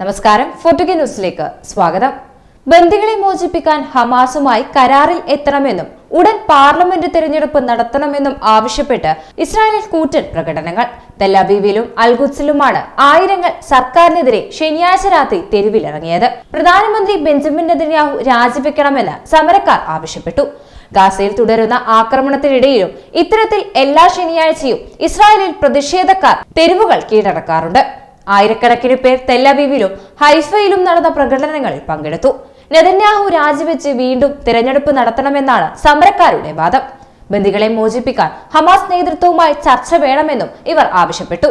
നമസ്കാരം ഫോർട്ടുഗ ന്യൂസിലേക്ക് സ്വാഗതം. ബന്ദികളെ മോചിപ്പിക്കാൻ ഹമാസുമായി കരാറിൽ എത്തണമെന്നും ഉടൻ പാർലമെന്റ് തെരഞ്ഞെടുപ്പ് നടത്തണമെന്നും ആവശ്യപ്പെട്ട് ഇസ്രായേലിൽ കൂറ്റൻ പ്രകടനങ്ങൾ. തെല്ലബീവിലും അൽഗുസിലുമാണ് ആയിരങ്ങൾ സർക്കാരിനെതിരെ ശനിയാഴ്ച രാത്രി തെരുവിലിറങ്ങിയത്. പ്രധാനമന്ത്രി ബെഞ്ചമിൻ നെതന്യാഹു രാജിവെക്കണമെന്ന് സമരക്കാർ ആവശ്യപ്പെട്ടു. ഗാസയിൽ തുടരുന്ന ആക്രമണത്തിനിടയിലും ഇത്തരത്തിൽ എല്ലാ ശനിയാഴ്ചയും ഇസ്രായേലിൽ പ്രതിഷേധക്കാർ തെരുവുകൾ കീഴടക്കാറുണ്ട്. ആയിരക്കണക്കിന് പേർ തെല്ലബീവിലും ഹൈഫയിലും നടന്ന പ്രകടനങ്ങളിൽ പങ്കെടുത്തു. നെതന്യാഹു രാജിവെച്ച് വീണ്ടും തിരഞ്ഞെടുപ്പ് നടത്തണമെന്നാണ് സമരക്കാരുടെ വാദം. ബന്ദികളെ മോചിപ്പിക്കാൻ ഹമാസ് നേതൃത്വവുമായി ചർച്ച വേണമെന്നും ഇവർ ആവശ്യപ്പെട്ടു.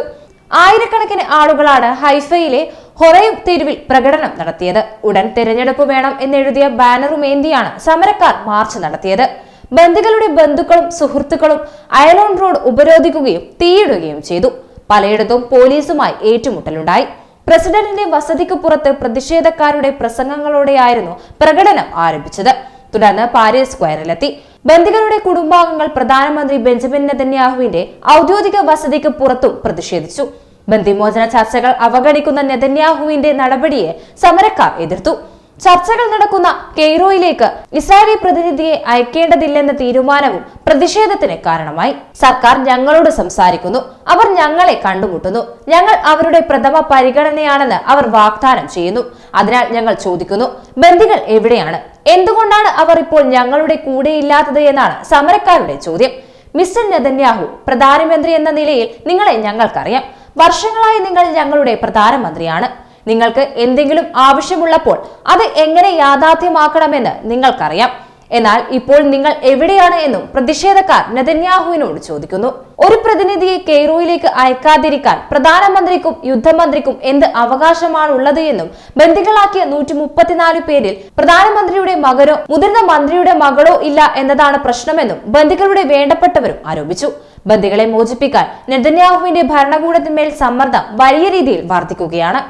ആയിരക്കണക്കിന് ആളുകളാണ് ഹൈഫയിലെ ഹൊറയു തെരുവിൽ പ്രകടനം നടത്തിയത്. ഉടൻ തിരഞ്ഞെടുപ്പ് വേണം എന്നെഴുതിയ ബാനറുമേന്തിയാണ് സമരക്കാർ മാർച്ച് നടത്തിയത്. ബന്ദികളുടെ ബന്ധുക്കളും സുഹൃത്തുക്കളും അയലോൺ റോഡ് ഉപരോധിക്കുകയും തീയിടുകയും ചെയ്തു. പലയിടത്തും പോലീസുമായി ഏറ്റുമുട്ടലുണ്ടായി. പ്രസിഡന്റിന്റെ വസതിക്ക് പുറത്ത് പ്രതിഷേധക്കാരുടെ പ്രസംഗങ്ങളോടെയായിരുന്നു പ്രകടനം ആരംഭിച്ചത്. തുടർന്ന് പാരീസ് സ്ക്വയറിലെത്തി. ബന്ദികളുടെ കുടുംബാംഗങ്ങൾ പ്രധാനമന്ത്രി ബെഞ്ചമിൻ നെതന്യാഹുവിന്റെ ഔദ്യോഗിക വസതിക്ക് പുറത്തും പ്രതിഷേധിച്ചു. ബന്ദിമോചന ചർച്ചകൾ അവഗണിക്കുന്ന നെതന്യാഹുവിന്റെ നടപടിയെ സമരക്കാർ എതിർത്തു. ചർച്ചകൾ നടക്കുന്ന കെയ്റോയിലേക്ക് ഇസ്രായേലി പ്രതിനിധിയെ അയക്കേണ്ടതില്ലെന്ന തീരുമാനവും പ്രതിഷേധത്തിന് കാരണമായി. സർക്കാർ ഞങ്ങളോട് സംസാരിക്കുന്നു. അവർ ഞങ്ങളെ കണ്ടുമുട്ടുന്നു. ഞങ്ങൾ അവരുടെ പ്രഥമ പരിഗണനയാണെന്ന് അവർ വാഗ്ദാനം ചെയ്യുന്നു. അതിനാൽ ഞങ്ങൾ ചോദിക്കുന്നു ബന്ദികൾ എവിടെയാണ്? എന്തുകൊണ്ടാണ് അവർ ഇപ്പോൾ ഞങ്ങളുടെ കൂടെയില്ലാത്തത് എന്നാണ് സമരക്കാരുടെ ചോദ്യം. മിസ്റ്റർ നെതന്യാഹു പ്രധാനമന്ത്രി എന്ന നിലയിൽ നിങ്ങളെ ഞങ്ങൾക്കറിയാം. വർഷങ്ങളായി നിങ്ങൾ ഞങ്ങളുടെ പ്രധാനമന്ത്രിയാണ്. നിങ്ങൾക്ക് എന്തെങ്കിലും ആവശ്യമുള്ളപ്പോൾ അത് എങ്ങനെ യാഥാർത്ഥ്യമാക്കണമെന്ന് നിങ്ങൾക്കറിയാം. എന്നാൽ ഇപ്പോൾ നിങ്ങൾ എവിടെയാണ് എന്നും പ്രതിഷേധക്കാർ നെതന്യാഹുവിനോട് ചോദിക്കുന്നു. ഒരു പ്രതിനിധിയെ കെയ്റോയിലേക്ക് അയക്കാതിരിക്കാൻ പ്രധാനമന്ത്രിക്കും യുദ്ധമന്ത്രിക്കും എന്ത് അവകാശമാണുള്ളത് എന്നും ബന്ദികളാക്കിയ നൂറ്റി മുപ്പത്തിനാല് പേരിൽ പ്രധാനമന്ത്രിയുടെ മകനോ മുതിർന്ന മന്ത്രിയുടെ മകളോ ഇല്ല എന്നതാണ് പ്രശ്നമെന്നും ബന്ദികളുടെ വേണ്ടപ്പെട്ടവരും ആരോപിച്ചു. ബന്ദികളെ മോചിപ്പിക്കാൻ നെതന്യാഹുവിന്റെ ഭരണകൂടത്തിന്മേൽ സമ്മർദ്ദം വലിയ രീതിയിൽ വർദ്ധിക്കുകയാണ്.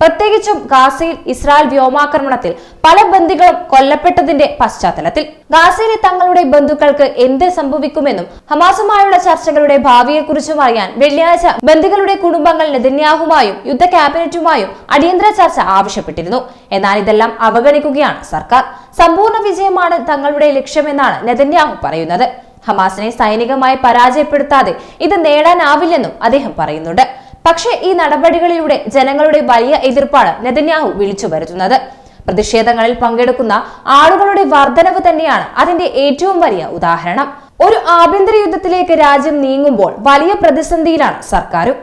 പ്രത്യേകിച്ചും ഗാസയിൽ ഇസ്രായേൽ വ്യോമാക്രമണത്തിൽ പല ബന്ദികളും കൊല്ലപ്പെട്ടതിന്റെ പശ്ചാത്തലത്തിൽ. ഗാസയിലെ തങ്ങളുടെ ബന്ധുക്കൾക്ക് എന്ത് സംഭവിക്കുമെന്നും ഹമാസുമായുള്ള ചർച്ചകളുടെ ഭാവിയെക്കുറിച്ചും അറിയാൻ വെള്ളിയാഴ്ച ബന്ദികളുടെ കുടുംബങ്ങൾ നെതന്യാഹുമായും യുദ്ധ ക്യാബിനറ്റുമായും അടിയന്തര ചർച്ച ആവശ്യപ്പെട്ടിരുന്നു. എന്നാൽ ഇതെല്ലാം അവഗണിക്കുകയാണ് സർക്കാർ. സമ്പൂർണ വിജയമാണ് തങ്ങളുടെ ലക്ഷ്യമെന്നാണ് നെതന്യാഹു പറയുന്നത്. ഹമാസിനെ സൈനികമായി പരാജയപ്പെടുത്താതെ ഇത് നേടാനാവില്ലെന്നും അദ്ദേഹം പറയുന്നുണ്ട്. പക്ഷേ ഈ നടപടികളിലൂടെ ജനങ്ങളുടെ വലിയ എതിർപ്പാണ് നെതന്യാഹു വിളിച്ചു വരുത്തുന്നത്. പ്രതിഷേധങ്ങളിൽ പങ്കെടുക്കുന്ന ആളുകളുടെ വർധനവ് തന്നെയാണ് അതിന്റെ ഏറ്റവും വലിയ ഉദാഹരണം. ഒരു ആഭ്യന്തര യുദ്ധത്തിലേക്ക് രാജ്യം നീങ്ങുമ്പോൾ വലിയ പ്രതിസന്ധിയിലാണ് സർക്കാരും.